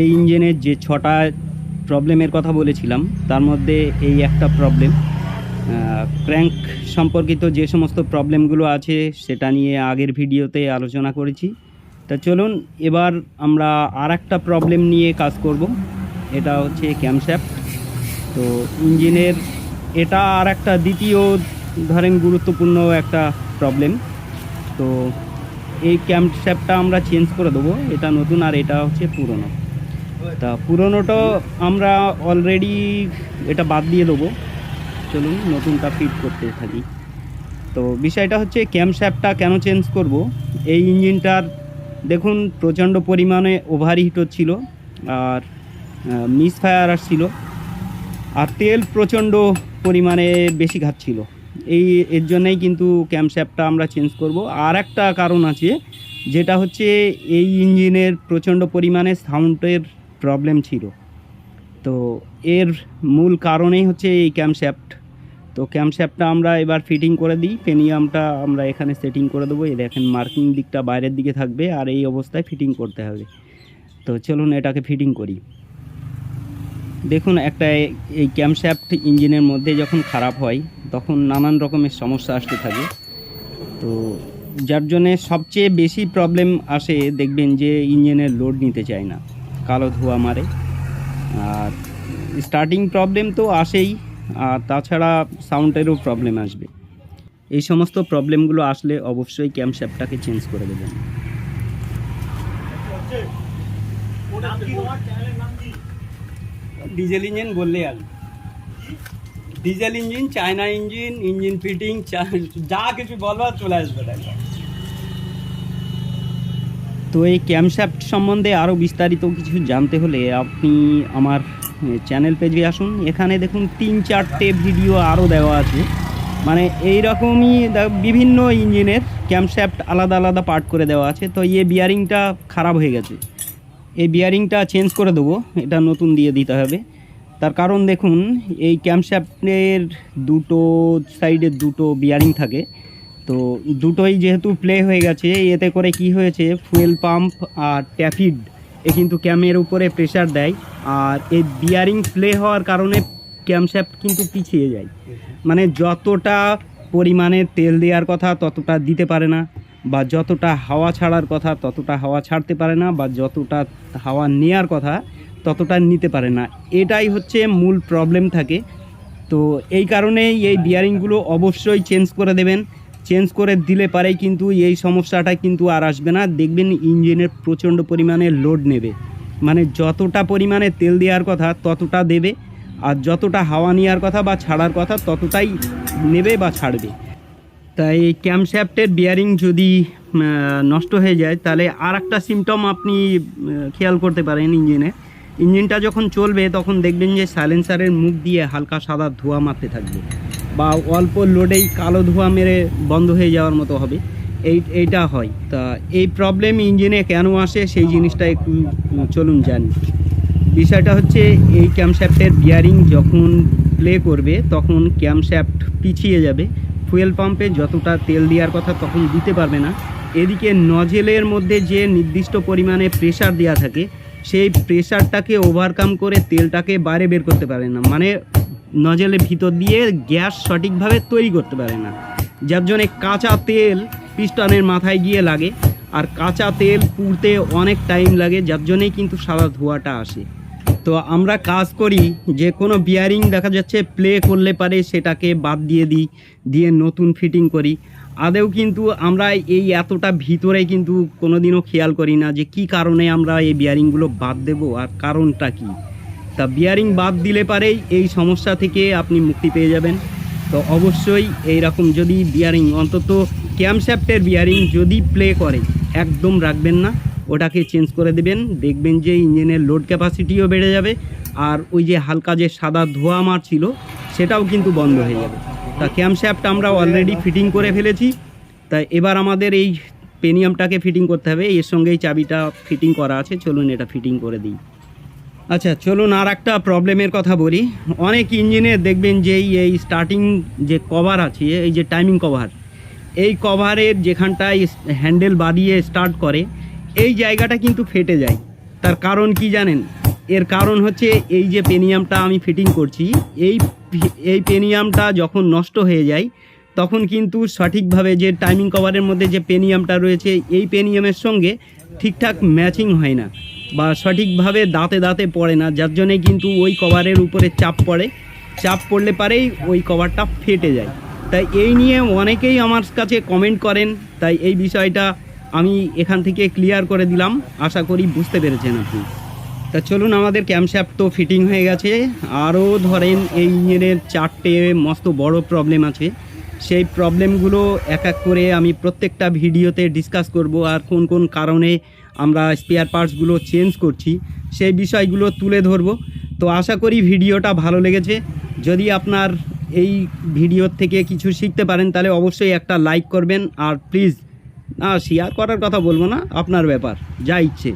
এই ইঞ্জিনের যে ছটা প্রবলেমের কথা বলেছিলাম, তার মধ্যে এই একটা প্রবলেম ক্র্যাঙ্ক সম্পর্কিত যে সমস্ত প্রবলেমগুলো আছে, সেটা নিয়ে আগের ভিডিওতে আলোচনা করেছি। তা চলুন, এবার আমরা আর একটা প্রবলেম নিয়ে কাজ করব। এটা হচ্ছে ক্যামশ্যাফট। তো ইঞ্জিনের এটা আর একটা দ্বিতীয়, ধরেন গুরুত্বপূর্ণ একটা প্রবলেম। তো এই ক্যাম্প ক্যাম্পশ্যাপটা আমরা চেঞ্জ করে দেবো। এটা নতুন আর এটা হচ্ছে পুরনো। তা পুরনোটা আমরা অলরেডি এটা বাদ দিয়ে দেবো। চলুন, নতুনটা ফিট করতে থাকি। তো বিষয়টা হচ্ছে ক্যাম্পশ্যাপটা কেন চেঞ্জ করব? এই ইঞ্জিনটার দেখুন, প্রচণ্ড পরিমাণে ওভারহিট হচ্ছিল আর মিস ফায়ার আসছিল আর তেল প্রচণ্ড পরিমাণে বেশি খাচ্ছিল এই, এর জন্যই কিন্তু ক্যাম্পশ্যাপটা আমরা চেঞ্জ করব। আর একটা কারণ আছে, যেটা হচ্ছে, এই ইঞ্জিনের প্রচণ্ড পরিমাণে সাউন্ডের প্রবলেম ছিল। তো এর মূল কারণেই হচ্ছে এই ক্যাম্পশ্যাফট তো ক্যাম্পশ্যাফটটা আমরা এবার ফিটিং করে দিই পেনিয়ামটা আমরা এখানে সেটিং করে দেবো। এই দেখেন মার্কিং দিকটা বাইরের দিকে থাকবে আর এই অবস্থায় ফিটিং করতে হবে। তো চলুন এটাকে ফিটিং করি। দেখুন একটা এই ক্যাম্পশ্যাফট ইঞ্জিনের মধ্যে যখন খারাপ হয়, তখন নানান রকমের সমস্যা আসতে থাকে। তো যার জন্যে সবচেয়ে বেশি প্রবলেম আসে, দেখবেন যে ইঞ্জিনের লোড নিতে চায় না। কালো ধোঁয়া মারে। আর স্টার্টিং প্রবলেম তো আসেই, আর তাছাড়া সাউন্ডেরও প্রবলেম আসবে। এই সমস্ত প্রবলেমগুলো আসলে অবশ্যই ক্যাম্পশ্যাফটটাকে চেঞ্জ করে দেবেন। ডিজেল ইঞ্জিন বললে আর diesel engine China engine engine fitting যা কিছু বলবার চলে আসবে তো এই ক্যামশ্যাফট সম্বন্ধে আরও বিস্তারিত কিছু জানতে হলে আপনি আমার চ্যানেল পেজে আসুন। এখানে দেখুন তিন চারটে ভিডিও আরও দেওয়া আছে। মানে এই রকমই বিভিন্ন ইঞ্জিনের ক্যামশ্যাফট আলাদা আলাদা পার্ট করে দেওয়া আছে। তো ইয়ে বিয়ারিংটা খারাপ হয়ে গেছে। এই বিয়ারিংটা চেঞ্জ করে দেবো। এটা নতুন দিয়ে দিতে হবে। তার কারণ দেখুন, এই ক্যামশ্যাফটের দুটো সাইডে দুটো বিয়ারিং থাকে। তো দুটোই যেহেতু প্লে হয়ে গেছে, এতে করে কি হয়েছে? ফুয়েল পাম্প আর ট্যাফিড এ কিন্তু ক্যামের উপরে প্রেশার দেয়। আর এই বিয়ারিং প্লে হওয়ার কারণে ক্যামশ্যাফট কিন্তু পিছিয়ে যায়। মানে যতটা পরিমাণে তেল দেওয়ার কথা ততটা দিতে পারে না, বা যতটা হাওয়া ছাড়ার কথা ততটা হাওয়া ছাড়তে পারে না, বা যতটা হাওয়া নেওয়ার কথা ততটা নিতে পারে না। এটাই হচ্ছে মূল প্রবলেম থাকে। তো এই কারণেই এই বিয়ারিংগুলো অবশ্যই চেঞ্জ করে দেবেন। চেঞ্জ করে দিলে পারেই কিন্তু এই সমস্যাটা কিন্তু আর আসবে না। দেখবেন ইঞ্জিনের প্রচণ্ড পরিমাণে লোড নেবে। মানে যতটা পরিমাণে তেল দেওয়ার কথা ততটা দেবে আর যতটা হাওয়া নেওয়ার কথা বা ছাড়ার কথা ততটাই নেবে বা ছাড়বে। তাই ক্যামশ্যাফটের বিয়ারিং যদি নষ্ট হয়ে যায়, তাহলে আর একটা সিমটম আপনি খেয়াল করতে পারেন ইঞ্জিনে। ইঞ্জিনটা যখন চলবে, তখন দেখবেন যে সাইলেন্সারের মুখ দিয়ে হালকা সাদা ধোঁয়া মারতে থাকবে। বা অল্প লোডেই কালো ধোঁয়া মেরে বন্ধ হয়ে যাওয়ার মতো হবে। এই, এইটা হয়। তা এই প্রবলেম ইঞ্জিনে কেন আসে সেই জিনিসটা একটু চলুন জানি। বিষয়টা হচ্ছে এই ক্যামশ্যাফটের বিয়ারিং যখন প্লে করবে, তখন ক্যামশ্যাফট পিছিয়ে যাবে। ফুয়েল পাম্পে যতটা তেল দেওয়ার কথা তখন দিতে পারবে না। এদিকে নজেলের মধ্যে যে নির্দিষ্ট পরিমাণে প্রেশার দেওয়া থাকে, সেই প্রেশারটাকে ওভারকাম করে তেলটাকে বাইরে বের করতে পারে না। মানে নজেলের ভিতর দিয়ে গ্যাস সঠিকভাবে তৈরি করতে পারে না। যার জন্যে কাঁচা তেল পিস্টনের মাথায় গিয়ে লাগে, আর কাঁচা তেল পুড়তে অনেক টাইম লাগে, যার জন্যেই কিন্তু সাদা ধোঁয়াটা আসে। তো আমরা কাজ করি, যে কোনো বিয়ারিং দেখা যাচ্ছে প্লে করলে পারে, সেটাকে বাদ দিয়ে দিই, দিয়ে নতুন ফিটিং করি। আদেও কিন্তু আমরা এই এতটা ভিতরে কিন্তু কোনোদিনও খেয়াল করি না যে কি কারণে আমরা এই বিয়ারিংগুলো বাদ দেব, আর কারণটা কি? তা বিয়ারিং বাদ দিলে পারেই এই সমস্যা থেকে আপনি মুক্তি পেয়ে যাবেন। তো অবশ্যই এই রকম যদি বিয়ারিং অন্তত ক্যামশ্যাফটের বিয়ারিং যদি প্লে করে, একদম রাখবেন না। ওটাকে চেঞ্জ করে দেবেন, দেখবেন যে ইঞ্জিনের লোড ক্যাপাসিটিও বেড়ে যাবে। আর ওই যে হালকা যে সাদা ধোঁয়া মারছিল সেটাও কিন্তু বন্ধ হয়ে যাবে। তা ক্যামশ্যাফট আমরা অলরেডি ফিটিং করে ফেলেছি। তা এবার আমাদের এই পেনিয়ামটাকে ফিটিং করতে হবে। এর সঙ্গেই চাবিটা ফিটিং করা আছে। চলুন এটা ফিটিং করে দিই। আচ্ছা চলুন আর একটা প্রবলেমের কথা বলি। অনেক ইঞ্জিনে দেখবেন যে এই- স্টার্টিং যে কভার আছে, এই যে টাইমিং কভার এই কভারের যেখানটায় হ্যান্ডেল বাড়িয়ে স্টার্ট করে, এই জায়গাটা কিন্তু ফেটে যায়। তার কারণ কি জানেন? এর কারণ হচ্ছে এই যে পেনিয়ামটা আমি ফিটিং করছি, এই এই পেনিয়ামটা যখন নষ্ট হয়ে যায়, তখন কিন্তু সঠিকভাবে যে টাইমিং কভারের মধ্যে যে পেনিয়ামটা রয়েছে, এই পেনিয়ামের সঙ্গে ঠিকঠাক ম্যাচিং হয় না। বা সঠিকভাবে দাঁতে দাঁতে পড়ে না, যার জন্যে কিন্তু ওই কভারের উপরে চাপ পড়ে। চাপ পড়লে পারেই ওই কভারটা ফেটে যায়। তাই এই নিয়ে অনেকেই আমার কাছে কমেন্ট করেন। তাই এই বিষয়টা আমি এখান থেকে ক্লিয়ার করে দিলাম। আশা করি বুঝতে পেরেছেন আপনি। তা চলুন, আমাদের ক্যামশ্যাফট তো ফিটিং হয়ে গেছে। আরও ধরেন এই ইঞ্জিনের চারটে মস্ত বড় প্রবলেম আছে। সেই প্রবলেমগুলো এক এক করে আমি প্রত্যেকটা ভিডিওতে ডিসকাস করব আর কোন কোন কারণে আমরা স্পেয়ার পার্টসগুলো চেঞ্জ করছি, সেই বিষয়গুলো তুলে ধরব। তো আশা করি ভিডিওটা ভালো লেগেছে। যদি আপনার এই ভিডিওর থেকে কিছু শিখতে পারেন, তাহলে অবশ্যই একটা লাইক করবেন। আর প্লিজ না শেয়ার করার কথা বলব না, আপনার ব্যাপার, যা ইচ্ছে।